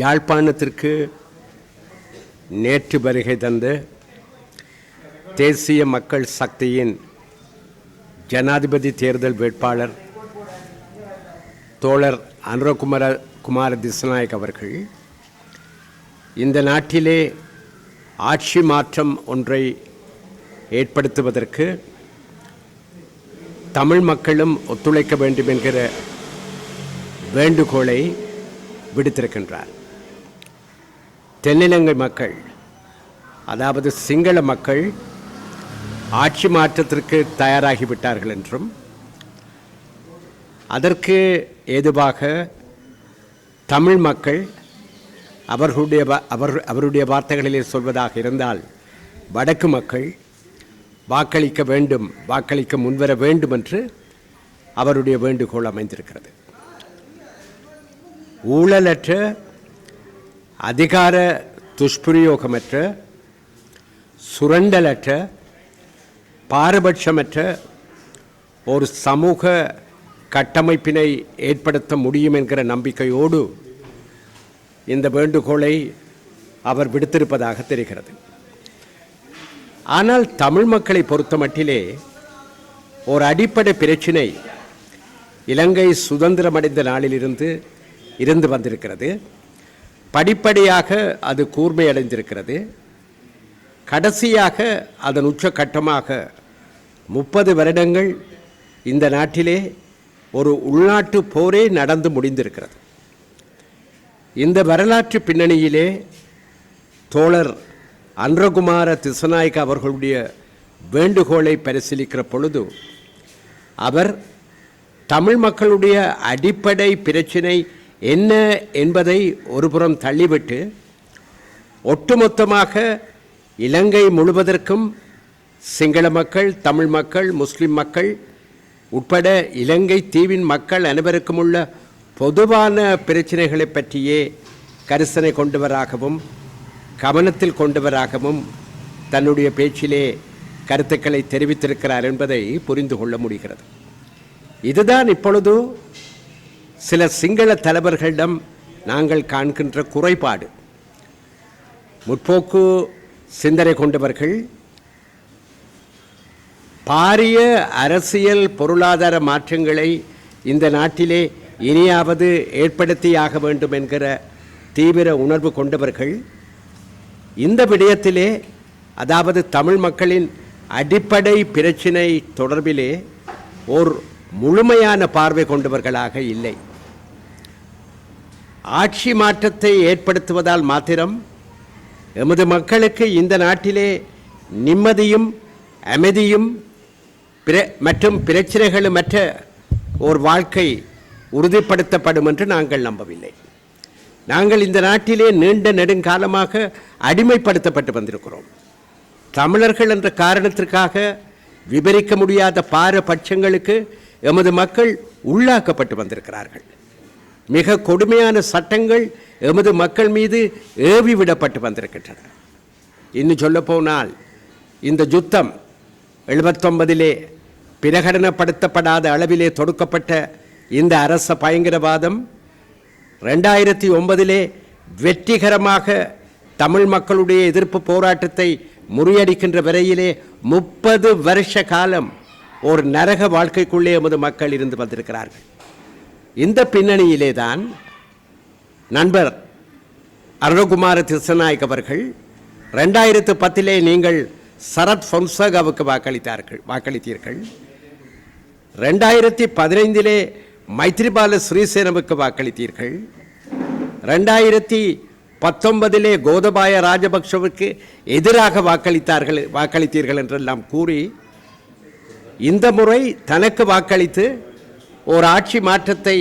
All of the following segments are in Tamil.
யாழ்ப்பாணத்திற்கு நேற்று வருகை தந்து தேசிய மக்கள் சக்தியின் ஜனாதிபதி தேர்தல் வேட்பாளர் தோழர் அனுரகுமார குமார திசநாயக் அவர்கள் இந்த நாட்டிலே ஆட்சி மாற்றம் ஒன்றை ஏற்படுத்துவதற்கு தமிழ் மக்களும் ஒத்துழைக்க வேண்டும் என்கிற வேண்டுகோளை விடுத்திருக்கின்றார். தென்னிலங்கை மக்கள் அதாவது சிங்கள மக்கள் ஆட்சி மாற்றத்திற்கு தயாராகிவிட்டார்கள் என்றும் அதற்கு ஏதுவாக தமிழ் மக்கள் அவர்களுடைய அவர் அவருடைய வார்த்தைகளிலே சொல்வதாக இருந்தால் வடக்கு மக்கள் வாக்களிக்க வேண்டும் வாக்களிக்க முன்வர வேண்டும் என்று அவருடைய வேண்டுகோள் அமைந்திருக்கிறது. ஊழலற்ற அதிகார துஷ்பிரயோகமற்ற சுரண்டலற்ற பாரபட்சமற்ற ஒரு சமூக கட்டமைப்பினை ஏற்படுத்த முடியும் என்கிற நம்பிக்கையோடு இந்த வேண்டுகோளை அவர் விடுத்திருப்பதாக தெரிகிறது. ஆனால் தமிழ் மக்களை பொறுத்தமட்டிலே ஒரு அடிப்படை பிரச்சினை இலங்கை சுதந்திரமடைந்த நாளிலிருந்து இருந்து வந்திருக்கிறது. படிப்படியாக அது கூர்மையடைந்திருக்கிறது. கடைசியாக அதன் உச்சகட்டமாக முப்பது வருடங்கள் இந்த நாட்டிலே ஒரு உள்நாட்டு போரே நடந்து முடிந்திருக்கிறது. இந்த வரலாற்று பின்னணியிலே தோழர் அன்றகுமார திசநாயக் அவர்களுடைய வேண்டுகோளை பரிசீலிக்கிற பொழுது அவர் தமிழ் மக்களுடைய அடிப்படை பிரச்சினை என்ன என்பதை ஒருபுறம் தள்ளிவிட்டு ஒட்டுமொத்தமாக இலங்கை முழுவதற்கும் சிங்கள மக்கள் தமிழ் மக்கள் முஸ்லிம் மக்கள் உட்பட இலங்கை தீவின் மக்கள் அனைவருக்கும் உள்ள பொதுவான பிரச்சனைகளை பற்றியே கரிசனை கொண்டவராகவும் கவனத்தில் கொண்டவராகவும் தன்னுடைய பேச்சிலே கருத்துக்களை தெரிவித்திருக்கிறார் என்பதை புரிந்து கொள்ள முடிகிறது. இதுதான் இப்பொழுது சில சிங்கள தலைவர்களிடம் நாங்கள் காண்கின்ற குறைபாடு. முற்போக்கு சிந்தனை கொண்டவர்கள் பாரிய அரசியல் பொருளாதார மாற்றங்களை இந்த நாட்டிலே இனியாவது ஏற்படுத்தியாக வேண்டும் என்கிற தீவிர உணர்வு கொண்டவர்கள் இந்த விடயத்திலே அதாவது தமிழ் மக்களின் அடிப்படை பிரச்சினை தொடர்பிலே ஓர் முழுமையான பார்வை கொண்டவர்களாக இல்லை. ஆட்சி மாற்றத்தை ஏற்படுத்துவதால் மாத்திரம் எமது மக்களுக்கு இந்த நாட்டிலே நிம்மதியும் அமைதியும் பிர மற்றும் பிரச்சனைகளுமற்ற ஒரு வாழ்க்கை உறுதிப்படுத்தப்படும் என்று நாங்கள் நம்பவில்லை. நாங்கள் இந்த நாட்டிலே நீண்ட நெடுங்காலமாக அடிமைப்படுத்தப்பட்டு வந்திருக்கிறோம். தமிழர்கள் என்ற காரணத்திற்காக விவரிக்க முடியாத பாரபட்சங்களுக்கு எமது மக்கள் உள்ளாக்கப்பட்டு வந்திருக்கிறார்கள். மிக கொடுமையான சட்டங்கள் எமது மக்கள் மீது ஏவி விடப்பட்டு வந்திருக்கின்றன. இன்னும் சொல்லப்போனால் இந்த யுத்தம் எழுபத்தொன்பதிலே பிரகடனப்படுத்தப்படாத அளவிலே தொடுக்கப்பட்ட இந்த அரச பயங்கரவாதம் ரெண்டாயிரத்தி ஒன்பதிலே வெற்றிகரமாக தமிழ் மக்களுடைய எதிர்ப்பு போராட்டத்தை முறியடிக்கின்ற வரையிலே முப்பது வருஷ காலம் ஒரு நரக வாழ்க்கைக்குள்ளே எமது மக்கள் இருந்து வந்திருக்கிறார்கள். இந்த பின்னணியிலே தான் நண்பர் அருணகுமார திருசநாயக் அவர்கள் ரெண்டாயிரத்து பத்திலே நீங்கள் சரத் பொன்சகாவுக்கு வாக்களித்தார்கள் வாக்களித்தீர்கள். ரெண்டாயிரத்தி பதினைந்திலே மைத்ரிபால ஸ்ரீசேனவுக்கு வாக்களித்தீர்கள். ரெண்டாயிரத்தி பத்தொன்பதிலே கோதபாய ராஜபக்ஷவுக்கு எதிராக வாக்களித்தார்கள் வாக்களித்தீர்கள் என்றெல்லாம் கூறி இந்த முறை தனக்கு வாக்களித்து ஒரு ஆட்சி மாற்றத்தை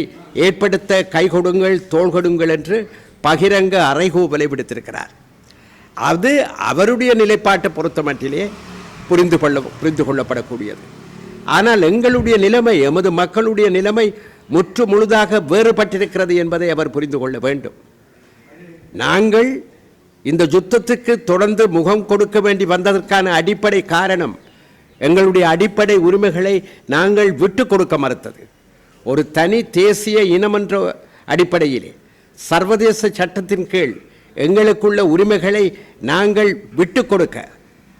ஏற்படுத்த கை கொடுங்கள் தோள் கொடுங்கள் என்று பகிரங்க அறைகூவலை விடுத்திருக்கிறார். அது அவருடைய நிலைப்பாட்டை பொறுத்த மட்டிலே புரிந்து கொள்ள புரிந்து கொள்ளப்படக்கூடியது. ஆனால் எங்களுடைய நிலைமை எமது மக்களுடைய நிலைமை முற்று முழுதாக வேறுபட்டிருக்கிறது என்பதை அவர் புரிந்து கொள்ள வேண்டும். நாங்கள் இந்த யுத்தத்துக்கு தொடர்ந்து முகம் கொடுக்க வேண்டி வந்ததற்கான அடிப்படை காரணம் எங்களுடைய அடிப்படை உரிமைகளை நாங்கள் விட்டு கொடுக்க மறுத்தது. ஒரு தனி தேசிய இனமன்ற அடிப்படையிலே சர்வதேச சட்டத்தின் கீழ் எங்களுக்குள்ள உரிமைகளை நாங்கள் விட்டு கொடுக்க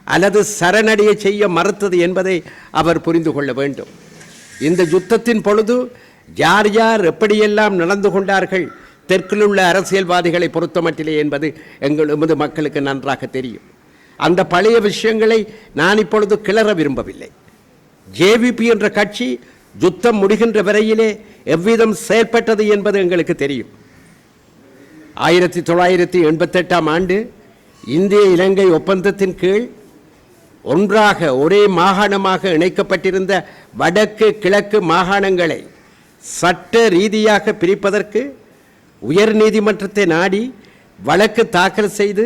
அல்லது சரணடைய செய்ய மறுத்தது என்பதை அவர் புரிந்து கொள்ள வேண்டும். இந்த யுத்தத்தின் பொழுது யார் யார் எப்படியெல்லாம் நடந்து கொண்டார்கள் தெற்கில் உள்ள அரசியல்வாதிகளை பொறுத்தமட்டிலே என்பது எங்கள் எமது மக்களுக்கு நன்றாக தெரியும். அந்த பழைய விஷயங்களை நான் இப்பொழுது கிளற விரும்பவில்லை. ஜேவிபி என்ற கட்சி யுத்தம் முடிகின்ற வரையிலே எவ்விதம் செயற்பட்டது என்பது எங்களுக்கு தெரியும். ஆயிரத்தி தொள்ளாயிரத்தி எண்பத்தெட்டாம் ஆண்டு இந்திய இலங்கை ஒப்பந்தத்தின் கீழ் ஒன்றாக ஒரே மாகாணமாக இணைக்கப்பட்டிருந்த வடக்கு கிழக்கு மாகாணங்களை சட்ட ரீதியாக பிரிப்பதற்கு உயர் நீதிமன்றத்தை நாடி வழக்கு தாக்கல் செய்து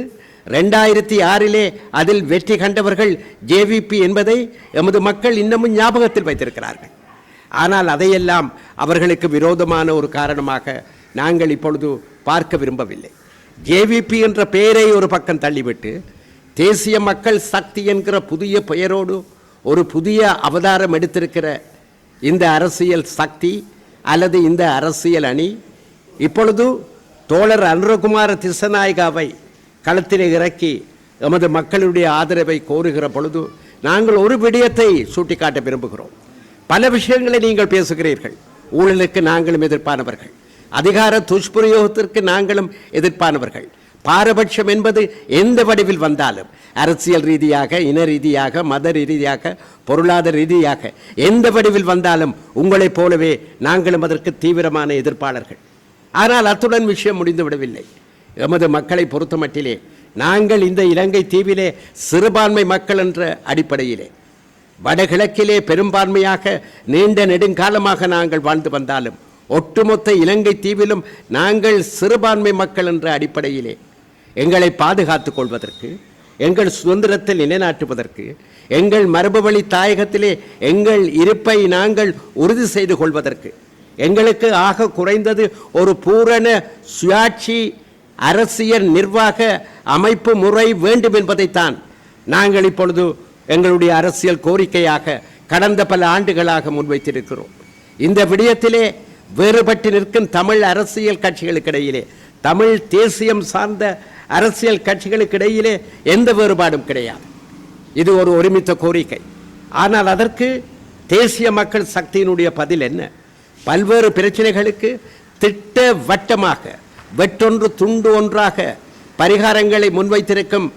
ரெண்டாயிரத்தி ஆறிலே அதில் வெற்றி கண்டவர்கள் ஜேவிபி என்பதை எமது மக்கள் இன்னமும் ஞாபகத்தில் வைத்திருக்கிறார்கள். ஆனால் அதையெல்லாம் அவர்களுக்கு விரோதமான ஒரு காரணமாக நாங்கள் இப்பொழுது பார்க்க விரும்பவில்லை. ஜேவிபி என்ற பெயரை ஒரு பக்கம் தள்ளிவிட்டு தேசிய மக்கள் சக்தி என்கிற புதிய பெயரோடு ஒரு புதிய அவதாரம் எடுத்திருக்கிற இந்த அரசியல் சக்தி அல்லது இந்த அரசியல் அணி இப்பொழுது தோழர் அனுரகுமார திசநாயகாவை களத்திலே இறக்கி எமது மக்களுடைய ஆதரவை கோருகிற பொழுது நாங்கள் ஒரு விடயத்தை சுட்டிக்காட்ட விரும்புகிறோம். பல விஷயங்களை நீங்கள் பேசுகிறீர்கள். ஊழலுக்கு நாங்களும் எதிர்ப்பானவர்கள். அதிகார துஷ்பிரயோகத்திற்கு நாங்களும் எதிர்ப்பானவர்கள். பாரபட்சம் என்பது எந்த வடிவில் வந்தாலும் அரசியல் ரீதியாக இன ரீதியாக மத ரீதியாக பொருளாதார ரீதியாக எந்த வடிவில் வந்தாலும் உங்களைப் போலவே நாங்களும் அதற்கு தீவிரமான எதிர்ப்பாளர்கள். ஆனால் அத்துடன் விஷயம் முடிந்து விடவில்லை எமது மக்களை பொறுத்தமட்டிலே நாங்கள் இந்த இலங்கை தீவிலே சிறுபான்மை மக்கள் என்ற அடிப்படையிலே வடகிழக்கிலே பெரும்பான்மையாக நீண்ட நெடுங்காலமாக நாங்கள் வாழ்ந்து வந்தாலும் ஒட்டுமொத்த இலங்கை தீவிலும் நாங்கள் சிறுபான்மை மக்கள் என்ற அடிப்படையிலே எங்களை பாதுகாத்துக் கொள்வதற்கு எங்கள் சுதந்திரத்தை நிலைநாட்டுவதற்கு எங்கள் மரபுவழி தாயகத்திலே எங்கள் இருப்பை நாங்கள் உறுதி செய்து கொள்வதற்கு எங்களுக்கு ஆக குறைந்தது ஒரு பூரண சுயாட்சி அரசியல் நிர்வாக அமைப்பு முறை வேண்டும் என்பதைத்தான் நாங்கள் இப்பொழுது எங்களுடைய அரசியல் கோரிக்கையாக கடந்த பல ஆண்டுகளாக முன்வைத்திருக்கிறோம். இந்த விடயத்திலே வேறுபட்டு நிற்கும் தமிழ் அரசியல் கட்சிகளுக்கிடையிலே தமிழ் தேசியம் சார்ந்த அரசியல் கட்சிகளுக்கிடையிலே எந்த வேறுபாடும் கிடையாது. இது ஒரு ஒருமித்த கோரிக்கை. ஆனால் அதற்கு தேசிய மக்கள் சக்தியினுடைய பதில் என்ன? பல்வேறு பிரச்சனைகளுக்கு திட்டவட்டமாக வெற்றொன்று துண்டு ஒன்றாக பரிகாரங்களை முன்வைத்திருக்கும்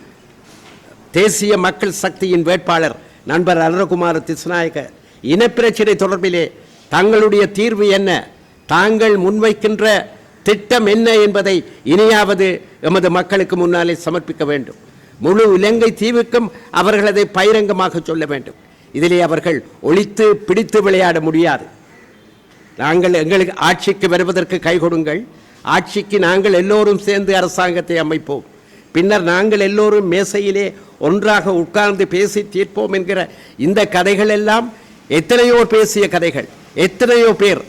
தேசிய மக்கள் சக்தியின் வேட்பாளர் நண்பர் அருணகுமார் திசுநாயக இனப்பிரச்சினை தொடர்பிலே தங்களுடைய தீர்வு என்ன? தாங்கள் முன்வைக்கின்ற திட்டம் என்ன என்பதை இனியாவது எமது மக்களுக்கு முன்னாலே சமர்ப்பிக்க வேண்டும். முழு இலங்கை தீவுக்கும் அவர்கள் அதை பகிரங்கமாக சொல்ல வேண்டும். இதிலே அவர்கள் ஒழித்து பிடித்து விளையாட முடியாது. நாங்கள் எங்களுக்கு ஆட்சிக்கு வருவதற்கு கை கொடுங்கள். ஆட்சிக்கு நாங்கள் எல்லோரும் சேர்ந்து அரசாங்கத்தை அமைப்போம். பின்னர் நாங்கள் எல்லோரும் மேசையிலே ஒன்றாக உட்கார்ந்து பேசி தீர்ப்போம் என்கிற இந்த கதைகள் எல்லாம் எத்தனையோ பேசிய கதைகள். எத்தனையோ பேர்.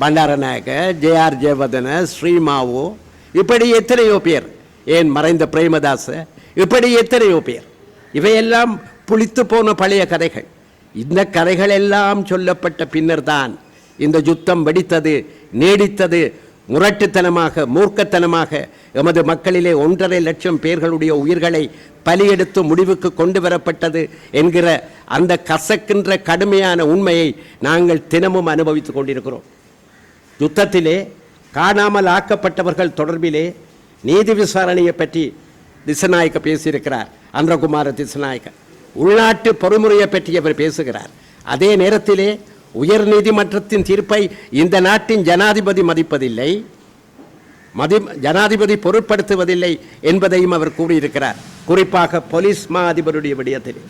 பண்டாரநாயக ஜேஆர் ஜெயவர்தன ஸ்ரீமாவோ இப்படி எத்தனையோ பேர். ஏன் மறைந்த பிரேமதாச இப்படி எத்தனையோ பேர். இவையெல்லாம் புளித்து போன பழைய கதைகள். இந்த கதைகள் எல்லாம் சொல்லப்பட்ட பின்னர்தான் இந்த யுத்தம் வெடித்தது நீடித்தது முரட்டுத்தனமாக மூர்க்கத்தனமாக எமது மக்களிலே ஒன்றரை லட்சம் பேர்களுடைய உயிர்களை பலியெடுத்து முடிவுக்கு கொண்டு வரப்பட்டது என்கிற அந்த கசக்கின்ற கடுமையான உண்மையை நாங்கள் தினமும் அனுபவித்துக் கொண்டிருக்கிறோம். யுத்தத்திலே காணாமல் ஆக்கப்பட்டவர்கள் தொடர்பிலே நீதி விசாரணையை பற்றி திசநாயக்க பேசியிருக்கிறார். அன்றகுமார திசநாயக்க. உள்நாட்டு பொறுமுறையை பற்றி அவர் பேசுகிறார். அதே நேரத்திலே உயர் நீதிமன்றத்தின் தீர்ப்பை இந்த நாட்டின் ஜனாதிபதி மதிப்பதில்லை மதி ஜனாதிபதி பொருட்படுத்துவதில்லை என்பதையும் அவர் கூறியிருக்கிறார். குறிப்பாக போலீஸ் மா அதிபருடைய விடயத்தில்.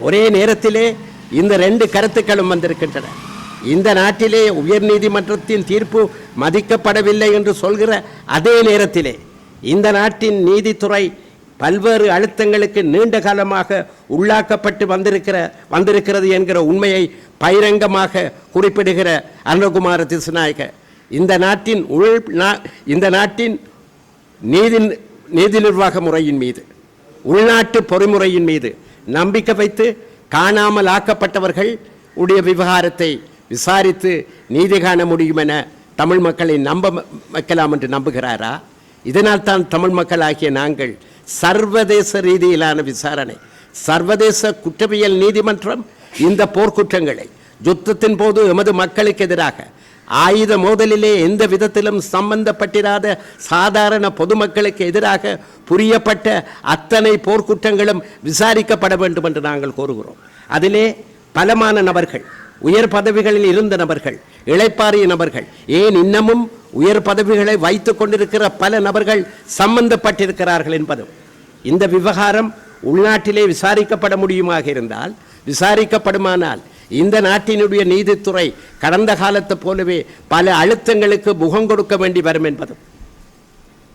ஒரே நேரத்திலே இந்த ரெண்டு கருத்துக்களும் வந்திருக்கின்றன. இந்த நாட்டிலே உயர் நீதிமன்றத்தின் தீர்ப்பு மதிக்கப்படவில்லை என்று சொல்கிற அதே நேரத்திலே இந்த நாட்டின் நீதித்துறை பல்வேறு அழுத்தங்களுக்கு நீண்ட காலமாக உள்ளாக்கப்பட்டு வந்திருக்கிற வந்திருக்கிறது என்கிற உண்மையை பகிரங்கமாக குறிப்பிடுகிற அருணகுமார திசுநாயக இந்த நாட்டின் உள் நா- இந்த நாட்டின் நீதி நீதி நிர்வாக முறையின் மீது உள்நாட்டு பொறிமுறையின் மீது நம்பிக்கை வைத்து காணாமல் ஆக்கப்பட்டவர்கள் உடைய விவகாரத்தை விசாரித்து நீதி காண முடியும் என தமிழ் மக்களை நம்ப வைக்கலாம் என்று நம்புகிறாரா? இதனால் தான் தமிழ் மக்களாகிய நாங்கள் சர்வதேச ரீதியிலான விசாரணை சர்வதேச குற்றவியல் நீதிமன்றம் இந்த போர்க்குற்றங்களை யுத்தத்தின் போது எமது மக்களுக்கு எதிராக ஆயுத மோதலிலே எந்த விதத்திலும் சம்பந்தப்பட்டிராத சாதாரண பொதுமக்களுக்கு எதிராக புரியப்பட்ட அத்தனை போர்க்குற்றங்களும் விசாரிக்கப்பட வேண்டும் என்று நாங்கள் கோருகிறோம். அதிலே பலமான நபர்கள் உயர் பதவிகளில் இருந்த நபர்கள் இளைப்பாறிய நபர்கள் ஏன் இன்னமும் உயர் பதவிகளை வைத்துக் கொண்டிருக்கிற பல நபர்கள் சம்பந்தப்பட்டிருக்கிறார்கள் என்பதும் இந்த விவகாரம் உள்நாட்டிலே விசாரிக்கப்பட முடியுமாக இருந்தால் விசாரிக்கப்படுமானால் இந்த நாட்டினுடைய நீதித்துறை கடந்த காலத்தை போலவே பல அழுத்தங்களுக்கு முகம் கொடுக்க வேண்டி வரும் என்பதும்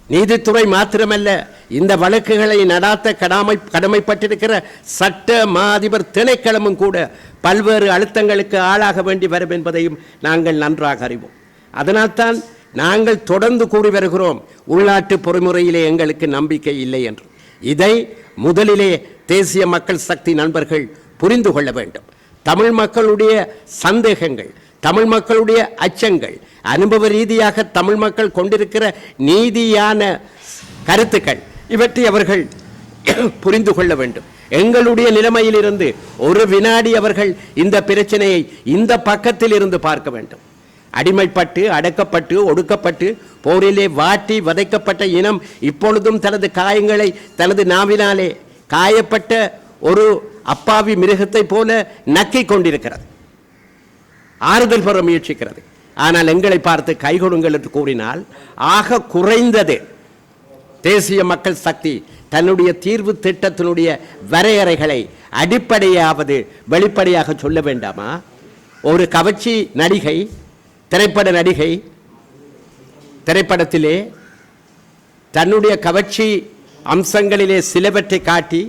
நீதித்துறை மாத்திரமல்ல இந்த வழக்குகளை நடாத்த கடமை கடமைப்பட்டிருக்கிற சட்ட மா அதிபர் திணைக்களமும் கூட பல்வேறு அழுத்தங்களுக்கு ஆளாக வேண்டி வரும் என்பதையும் நாங்கள் நன்றாக அறிவோம். அதனால்தான் நாங்கள் தொடர்ந்து கூறி வருகிறோம். உள்நாட்டு பொறிமுறையிலே எங்களுக்கு நம்பிக்கை இல்லை என்று. இதை முதலிலே தேசிய மக்கள் சக்தி நண்பர்கள் புரிந்து கொள்ள வேண்டும். தமிழ் மக்களுடைய சந்தேகங்கள் தமிழ் மக்களுடைய அச்சங்கள் அனுபவ ரீதியாக தமிழ் மக்கள் கொண்டிருக்கிற நீதியான கருத்துக்கள் இவற்றை அவர்கள் புரிந்து கொள்ள வேண்டும். எங்களுடைய நிலைமையிலிருந்து ஒரு வினாடி அவர்கள் இந்த பிரச்சனையை இந்த பக்கத்தில் இருந்து பார்க்க வேண்டும். அடிமைப்பட்டு அடக்கப்பட்டு ஒடுக்கப்பட்டு போரிலே வாட்டி வதைக்கப்பட்ட இனம் இப்பொழுதும் தனது காயங்களை தனது நாவினாலே காயப்பட்ட ஒரு அப்பாவி மிருகத்தைப் போல நக்கிக் கொண்டிருக்கிறது. ஆறுதல் பெற முயற்சிக்கிறது. ஆனால் எங்களை பார்த்து கைகொடுங்கள் என்று கூறினால் ஆக குறைந்தது. தேசிய மக்கள் சக்தி தன்னுடைய தீர்வு திட்டத்தினுடைய வரையறைகளை அடிப்படையாவது வெளிப்படையாக சொல்ல வேண்டாமா? ஒரு கவர்ச்சி நடிகை திரைப்பட நடிகை திரைப்படத்திலே தன்னுடைய கவர்ச்சி அம்சங்களிலே சிலவற்றை காட்டி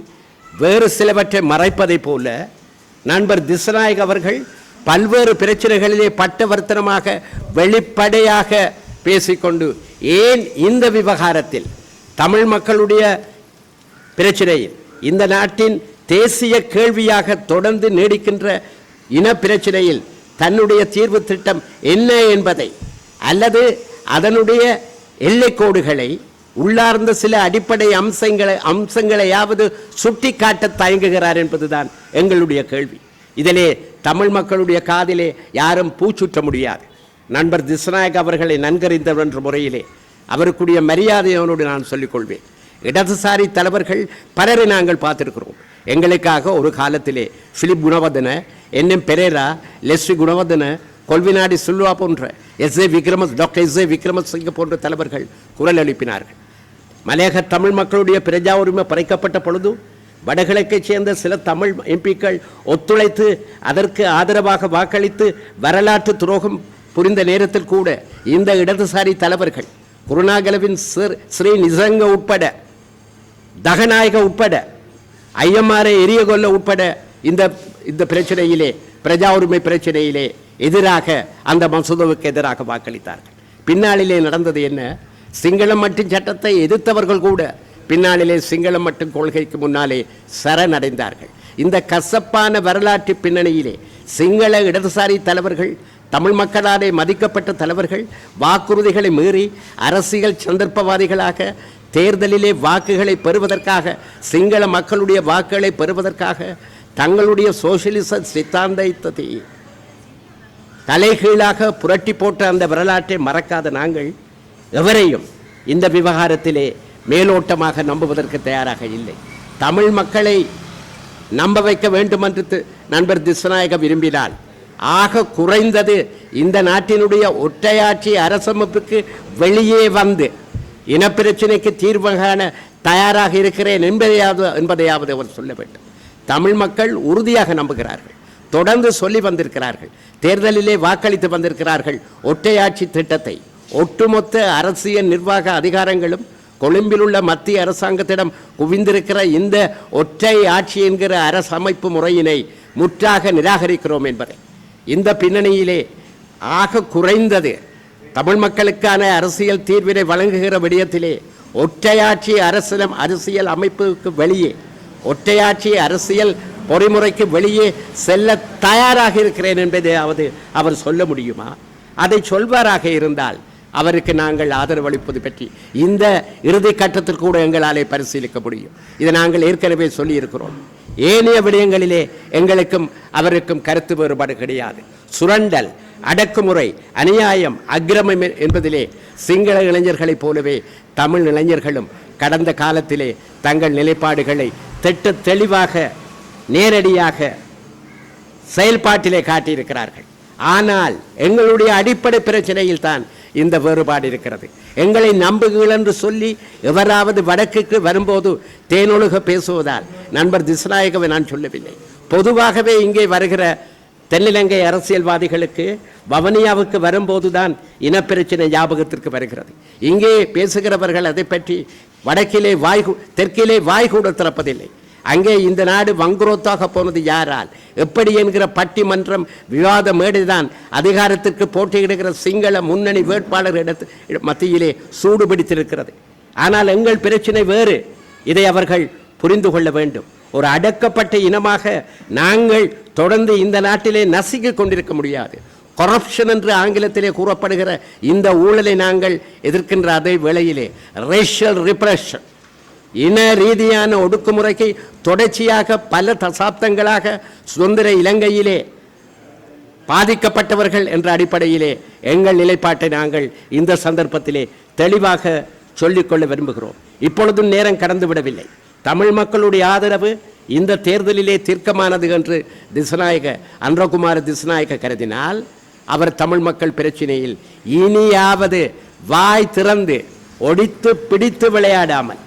வேறு சிலவற்றை மறைப்பதைப் போல நண்பர் திசநாயக் அவர்கள் பல்வேறு பிரச்சனைகளிலே பட்டவர்த்தனமாக வெளிப்படையாக பேசிக்கொண்டு ஏன் இந்த விவகாரத்தில் தமிழ் மக்களுடைய பிரச்சனையில் இந்த நாட்டின் தேசிய கேள்வியாக தொடர்ந்து நீடிக்கின்ற இன பிரச்சனையில் தன்னுடைய தீர்வு திட்டம் என்ன என்பதை அல்லது அதனுடைய எல்லைக்கோடுகளை உள்ளார்ந்த சில அடிப்படை அம்சங்களை அம்சங்களையாவது சுட்டி காட்ட தயங்குகிறார் என்பதுதான் எங்களுடைய கேள்வி. இதிலே தமிழ் மக்களுடைய காதிலே யாரும் பூச்சுற்ற முடியாது. நண்பர் திஸ்நாயக் அவர்களை நன்கறிந்தவர் என்ற முறையிலே அவருக்குரிய மரியாதையோடு நான் சொல்லிக்கொள்வேன். இடதுசாரி தலைவர்கள் பலரை நாங்கள் பார்த்திருக்கிறோம். எங்களுக்காக ஒரு காலத்திலே ஃபிலிப் குணவர்தன என்எம் பெரேரா லெஸ்ரி குணவர்தன கொல்வினாடி சுல்வா போன்ற S A Wickrama doctor S A Wickremasinghe போன்ற தலைவர்கள் குரல் எழுப்பினார்கள். மலையக தமிழ் மக்களுடைய பிரஜா உரிமை பறிக்கப்பட்ட பொழுது வடகிழக்கைச் சேர்ந்த சில தமிழ் எம்பிக்கள் ஒத்துழைத்து அதற்கு ஆதரவாக வாக்களித்து வரலாற்று துரோகம் புரிந்த நேரத்தில் கூட இந்த இடதுசாரி தலைவர்கள் குருநாகலவின் சிர் ஸ்ரீ நிசங்க உட்பட தகநாயக உட்பட ஐஎம்ஆரை எரிய கொள்ள உட்பட இந்த இந்த பிரச்சனையிலே பிரஜா உரிமை பிரச்சனையிலே எதிராக அந்த மசோதாவுக்கு எதிராக வாக்களித்தார்கள். பின்னாளிலே நடந்தது என்ன? சிங்களம் மட்டும் சட்டத்தை எதிர்த்தவர்கள் கூட பின்னாளிலே சிங்களம் மட்டும் கொள்கைக்கு முன்னாலே சரணடைந்தார்கள். இந்த கசப்பான வரலாற்று பின்னணியிலே சிங்கள இடதுசாரி தலைவர்கள் தமிழ் மக்களாலே மதிக்கப்பட்ட தலைவர்கள் வாக்குறுதிகளை மீறி அரசியல் சந்தர்ப்பவாதிகளாக தேர்தலிலே வாக்குகளை பெறுவதற்காக சிங்கள மக்களுடைய வாக்குகளை பெறுவதற்காக தங்களுடைய சோசியலிச சித்தாந்தத்தை தலைகீழாக புரட்டி போட்ட அந்த வரலாற்றை மறக்காத நாங்கள் எவரையும் இந்த விவகாரத்திலே மேலோட்டமாக நம்புவதற்கு தயாராக இல்லை. தமிழ் மக்களை நம்ப வைக்க வேண்டும் என்று நண்பர் திஸ்நாயக விரும்பினால் ஆக குறைந்தது இந்த நாட்டினுடைய ஒற்றையாட்சி அரசமைப்புக்கு வெளியே வந்து இனப்பிரச்சனைக்கு தீர்வு காண தயாராக இருக்கிறேன் என்பதையாவது என்பதையாவது அவர் சொல்ல வேண்டும். தமிழ் மக்கள் உறுதியாக நம்புகிறார்கள். தொடர்ந்து சொல்லி வந்திருக்கிறார்கள். தேர்தலிலே வாக்களித்து வந்திருக்கிறார்கள். ஒற்றையாட்சி திட்டத்தை. ஒட்டுமொத்த அரசியல் நிர்வாக அதிகாரங்களும் கொழும்பில் உள்ள மத்திய அரசாங்கத்திடம் குவிந்திருக்கிற இந்த ஒற்றை ஆட்சி என்கிற அரசமைப்பு முறையினை முற்றாக நிராகரிக்கிறோம் என்பதை. இந்த பின்னணியிலே ஆக குறைந்தது தமிழ் மக்களுக்கான அரசியல் தீர்வினை வழங்குகிற விடயத்திலே ஒற்றையாட்சி அரசியல் அரசியல் அமைப்புக்கு வெளியே ஒற்றையாட்சி அரசியல் பொறிமுறைக்கு வெளியே செல்ல தயாராக இருக்கிறேன் என்பதையாவது அவர் சொல்ல முடியுமா? அதை சொல்வாராக இருந்தால் அவருக்கு நாங்கள் ஆதரவளிப்பது பற்றி இந்த இறுதி கட்டத்தில் கூட எங்களாலே பரிசீலிக்க முடியும். இதை நாங்கள் ஏற்கனவே சொல்லியிருக்கிறோம். ஏனைய விடயங்களிலே எங்களுக்கும் அவருக்கும் கருத்து வேறுபாடு கிடையாது. சுரண்டல் அடக்குமுறை அநியாயம் அக்கிரமம் என்பதிலே சிங்கள இளைஞர்களைப் போலவே தமிழ் இளைஞர்களும் கடந்த காலத்திலே தங்கள் நிலைப்பாடுகளை திட்ட தெளிவாக நேரடியாக செயல்பாட்டிலே காட்டியிருக்கிறார்கள். ஆனால் எங்களுடைய அடிப்படை பிரச்சனையில் தான் இந்த வேறுபாடு இருக்கிறது. எங்களை நம்புகிறீர்கள் என்று சொல்லி எவராவது வடக்குக்கு வரும்போது தேனொழுக பேசுவதால் நண்பர் திசுநாயகவை நான் சொல்லவில்லை. பொதுவாகவே இங்கே வருகிற தென்னிலங்கை அரசியல்வாதிகளுக்கு வவனியாவுக்கு வரும்போதுதான் இனப்பிரச்சனை ஞாபகத்திற்கு வருகிறது. இங்கே பேசுகிறவர்கள் அதை பற்றி வடக்கிலே வாய் தெற்கிலே வாய் கூட திறப்பதில்லை. அங்கே இந்த நாடு வங்குரோத்தாக போனது யாரால்? எப்படி என்கிற பட்டிமன்றம் விவாத மேடைதான். அதிகாரத்திற்கு போட்டியிடுகிற சிங்கள முன்னணி வேட்பாளர் இடத்து மத்தியிலே சூடு பிடித்திருக்கிறது. ஆனால் எங்கள் பிரச்சனை வேறு. இதை அவர்கள் புரிந்து கொள்ள வேண்டும். ஒரு அடக்கப்பட்ட இனமாக நாங்கள் தொடர்ந்து இந்த நாட்டிலே நசுக்கிக் கொண்டிருக்க முடியாது. கொரப்ஷன் என்று ஆங்கிலத்திலே கூறப்படுகிற இந்த ஊழலை நாங்கள் எதிர்க்கின்ற அதே வேளையிலே ரேஷியல் ரிப்ரெஷன் இன ரீதியான ஒடுக்குமுறைக்கு தொடர்ச்சியாக பல தசாப்தங்களாக சுதந்திர இலங்கையிலே பாதிக்கப்பட்டவர்கள் என்ற அடிப்படையிலே எங்கள் நிலைப்பாட்டை நாங்கள் இந்த சந்தர்ப்பத்திலே தெளிவாக சொல்லிக்கொள்ள விரும்புகிறோம். இப்பொழுதும் நேரம் கடந்து விடவில்லை தமிழ் மக்களுடைய ஆதரவு இந்த தேர்தலிலே தீர்க்கமானது என்று திசநாயக அன்றகுமார திசநாயக கருதினால் அவர் தமிழ் மக்கள் பிரச்சினையில் இனியாவது வாய் திறந்து ஒடித்து பிடித்து விளையாடாமல்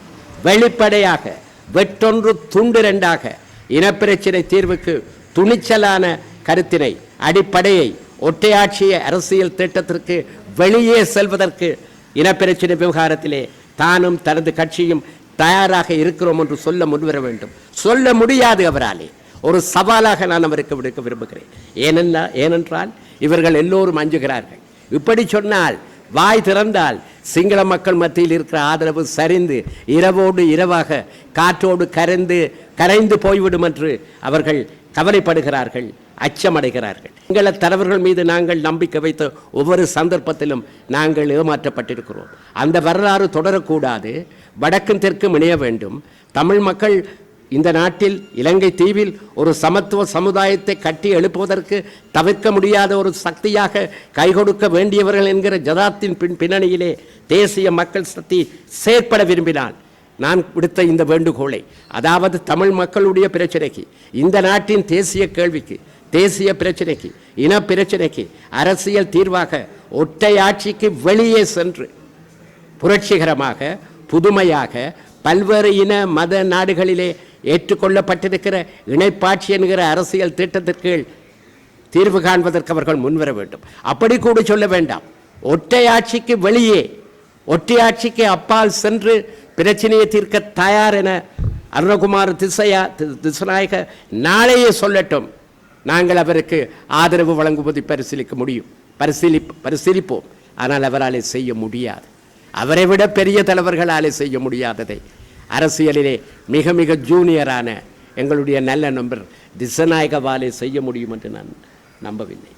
வெளிப்படையாக வெற்றொன்று துண்டு ரெண்டாக இனப்பிரச்சினை தீர்வுக்கு துணிச்சலான கருத்தினை அடிப்படையை ஒற்றையாட்சிய அரசியல் திட்டத்திற்கு வெளியே செல்வதற்கு இனப்பிரச்சினை விவகாரத்திலே தானும் தனது கட்சியும் தயாராக இருக்கிறோம் என்று சொல்ல முன்வர வேண்டும். சொல்ல முடியாது அவராலே. ஒரு சவாலாக நான் அவருக்கு விடுக்க விரும்புகிறேன். ஏனென்றால் ஏனென்றால் இவர்கள் எல்லோரும் அஞ்சுகிறார்கள். இப்படி சொன்னால் வாய் திறந்தால் சிங்கள மக்கள் மத்தியில் இருக்கிற ஆதரவு சரிந்து இரவோடு இரவாக காற்றோடு கரைந்து கரைந்து போய்விடும் என்று அவர்கள் கவலைப்படுகிறார்கள் அச்சமடைகிறார்கள். சிங்கள தலைவர்கள் மீது நாங்கள் நம்பிக்கை வைத்த ஒவ்வொரு சந்தர்ப்பத்திலும் நாங்கள் ஏமாற்றப்பட்டிருக்கிறோம். அந்த வரலாறு தொடரக்கூடாது. வடக்கும் தெற்கும் இணைய வேண்டும். தமிழ் மக்கள் இந்த நாட்டில் இலங்கை தீவில் ஒரு சமத்துவ சமுதாயத்தை கட்டி எழுப்புவதற்கு தவிர்க்க முடியாத ஒரு சக்தியாக கைகொடுக்க வேண்டியவர்கள் என்கிற ஜதாத்தின் பின் பின்னணியிலே தேசிய மக்கள் சக்தி செயற்பட விரும்பினால் நான் விடுத்த இந்த வேண்டுகோளை அதாவது தமிழ் மக்களுடைய பிரச்சனைக்கு இந்த நாட்டின் தேசிய கேள்விக்கு தேசிய பிரச்சனைக்கு இன பிரச்சனைக்கு அரசியல் தீர்வாக ஒற்றை ஆட்சிக்கு வெளியே சென்று புரட்சிகரமாக புதுமையாக பல்வேறு இன மத நாடுகளிலே ஏற்றுக்கொள்ளப்பட்டிருக்கிற இணைப்பாட்சி என்கிற அரசியல் திட்டத்திற்கு தீர்வு காண்பதற்கு அவர்கள் முன்வர வேண்டும். அப்படி கூட சொல்ல வேண்டாம். ஒற்றை ஆட்சிக்கு வெளியே ஒற்றை ஆட்சிக்கு அப்பால் சென்று பிரச்சனையை தீர்க்க தயார் என அருணகுமார் திசையா திசநாயக நாளையே சொல்லட்டும். நாங்கள் அவருக்கு ஆதரவு வழங்குவதை பரிசீலிக்க முடியும். பரிசீலி பரிசீலிப்போம். ஆனால் அவராலே செய்ய முடியாது. அவரை விட பெரிய தலைவர்களாலே செய்ய முடியாததை அரசியலிலே மிக மிக ஜூனியரான எங்களுடைய நல்ல நண்பர் திசநாயகவாலே செய்ய முடியும் என்று நான் நம்பவில்லை.